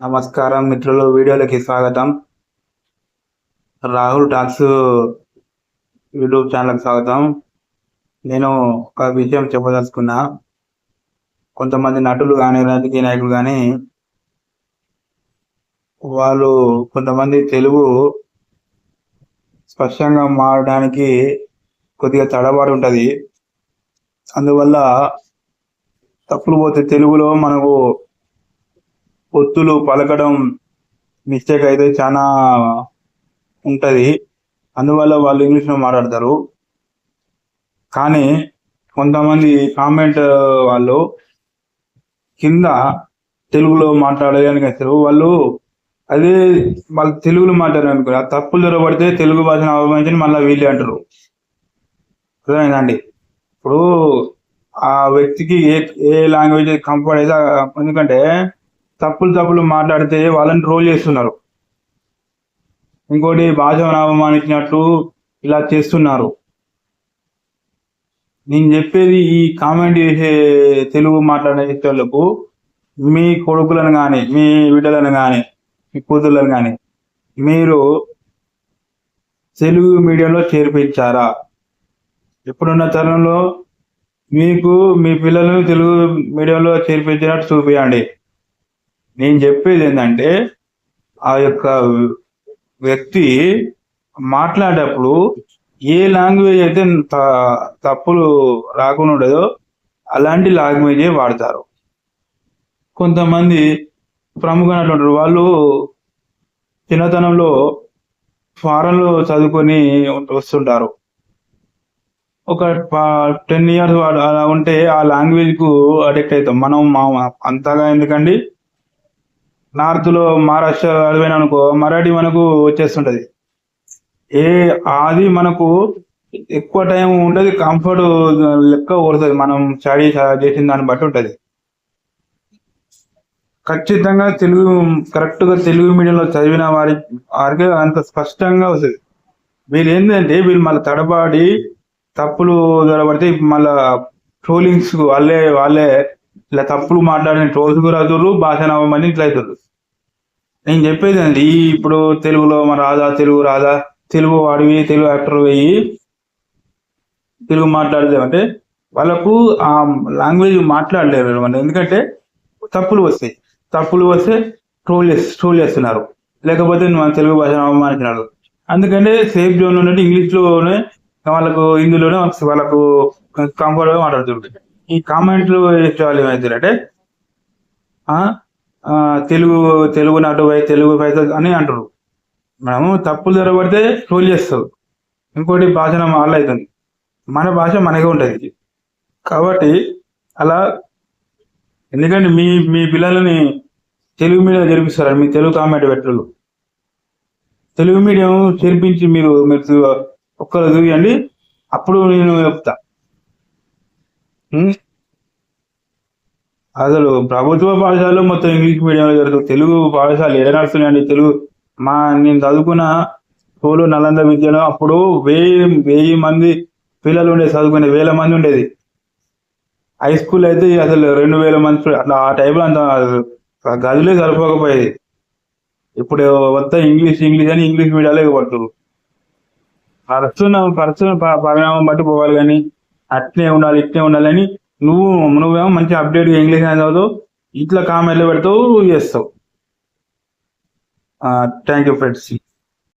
నమస్కారం మిత్రులు వీడియోలకి స్వాగతం. రాహుల్ టాక్స్ యూట్యూబ్ ఛానల్కి స్వాగతం. నేను ఒక విషయం చెప్పదలుచుకున్నా. కొంతమంది నటులు కానీ రాజకీయ నాయకులు కానీ వాళ్ళు కొంతమంది తెలుగు స్పష్టంగా మారడానికి కొద్దిగా తడబాటు ఉంటుంది. అందువల్ల తప్పులు పోతే తెలుగులో మనకు ఒత్తులు పలకడం మిస్టేక్ అయితే చాలా ఉంటుంది. అందువల్ల వాళ్ళు ఇంగ్లీష్లో మాట్లాడతారు. కానీ కొంతమంది కామెంట్ వాళ్ళు కింద తెలుగులో మాట్లాడడానికి వస్తారు వాళ్ళు అదే వాళ్ళు తెలుగులో మాట్లాడారు అనుకో ఆ తప్పులు దొరకబడితే తెలుగు భాషను అవమానించి మళ్ళీ వీళ్ళే అంటారు. అర్థమైందండి ఇప్పుడు ఆ వ్యక్తికి ఏ ఏ లాంగ్వేజ్ కంఫర్ట్ అయితే ఎందుకంటే తప్పులు తప్పులు మాట్లాడితే వాళ్ళని ట్రోల్ చేస్తున్నారు. ఇంకోటి భాషను అవమానించినట్టు ఇలా చేస్తున్నారు. నేను చెప్పేది ఈ కామెంట్ చేసే తెలుగు మాట్లాడేటోళ్ళకు మీ కొడుకులను కానీ మీ బిడ్డలను కానీ మీ కూతుళ్ళను కానీ మీరు తెలుగు మీడియంలో చేర్పించారా? ఇప్పుడున్న తరుణంలో మీకు మీ పిల్లలను తెలుగు మీడియంలో చేర్పించినట్టు చూపించండి నేను చెప్పేది ఏంటంటే ఆ యొక్క వ్యక్తి మాట్లాడేటప్పుడు ఏ లాంగ్వేజ్ అయితే త- తప్పులు రాకుండా ఉండదో అలాంటి లాంగ్వేజే వాడతారు. కొంతమంది ప్రముఖ వాళ్ళు చిన్నతనంలో ఫారెన్లో చదువుకొని వస్తుంటారు. ఒక టెన్ ఇయర్స్ అలా ఉంటే ఆ లాంగ్వేజ్కు అడిక్ట్ అవుతాం. మనం మా- అంతగా ఎందుకండి? నార్త్లో మహారాష్ట్ర అడిపోయినా అనుకో మరాఠీ మనకు వచ్చేస్తుంటది. ఏ అది మనకు ఎక్కువ టైం ఉండదు కంఫర్ట్ లెక్క కొడుతుంది మనం స్టడీ చేసిన దాన్ని బట్టి ఉంటది. ఖచ్చితంగా తెలుగు కరెక్ట్గా తెలుగు మీడియంలో చదివిన వారి వారికి అంత స్పష్టంగా వస్తుంది. వీళ్ళు ఏంటంటే వీళ్ళు మళ్ళీ తడబాడి తప్పులు జరబడితే మళ్ళా ట్రోలింగ్స్ వాళ్ళే వాళ్ళే ఇలా తప్పులు మాట్లాడిన ట్రోల్స్ కూడా అవుతారు భాష నవ్వమని ఇట్లా అవుతారు నేను చెప్పేది అండి ఇప్పుడు తెలుగులో మన రాదా తెలుగు రాదా తెలుగు వాడివి తెలుగు యాక్టర్ వెయ్యి. తెలుగు మాట్లాడలేము అంటే వాళ్ళకు ఆ లాంగ్వేజ్ మాట్లాడలేరు అనమాట ఎందుకంటే తప్పులు వస్తాయి. తప్పులు వస్తే ట్రోల్ చేసి ట్రోల్ చేస్తున్నారు. లేకపోతే మన తెలుగు భాషను అవమానించినారు. అందుకంటే సేఫ్ జోన్ ఉన్నట్టు ఇంగ్లీష్లోనే వాళ్ళకు హిందీలోనే వాళ్ళకు కంఫర్ట్గా మాట్లాడుతుంటారు ఈ కామెంట్లు చేసే వాళ్ళు ఏమవుతారంటే తెలుగు తెలుగు నాటు తెలుగు పైసలు అని అంటారు మనము తప్పులు జరగబడితే ట్రోల్ చేస్తారు. ఇంకోటి భాష వాళ్ళ అవుతుంది మన భాష మనకే ఉంటుంది. కాబట్టి అలా ఎందుకంటే మీ మీ పిల్లలని తెలుగు మీడియం జరిపిస్తారు? మీ తెలుగు కామెంట్ పెట్టరు తెలుగు మీడియం చేర్పించి మీరు మీరు ఒక్కరు చూయండి. అప్పుడు నేను చెప్తా. అసలు ప్రభుత్వ పాఠశాలలో మొత్తం ఇంగ్లీష్ మీడియంలో జరుగుతుంది. తెలుగు పాఠశాలలు ఎడ నడుస్తున్నాయండి తెలుగు మా నేను చదువుకున్న స్కూలు నలంద విద్యలో అప్పుడు వెయ్యి వెయ్యి మంది పిల్లలు ఉండేది చదువుకునే వేల మంది ఉండేది. హై స్కూల్ అయితే అసలు రెండు వేల మంది అట్లా ఆ టైంలో అంత గదులే సరిపోకపోయేది. ఇప్పుడు మొత్తం ఇంగ్లీష్ ఇంగ్లీష్ అని ఇంగ్లీష్ మీడియాలో పడుతుంది పరుస్తున్న పరుస్తున్న పరిణామం బట్టి పోవాలి కానీ అట్నే ఉండాలి ఇట్నే ఉండాలని నువ్వు నువ్వేమో మంచి అప్డేట్ ఇంగ్లీష్ అని చదువు ఇట్లా కామెంట్లు పెడతావు చేస్తావు. Thank you friends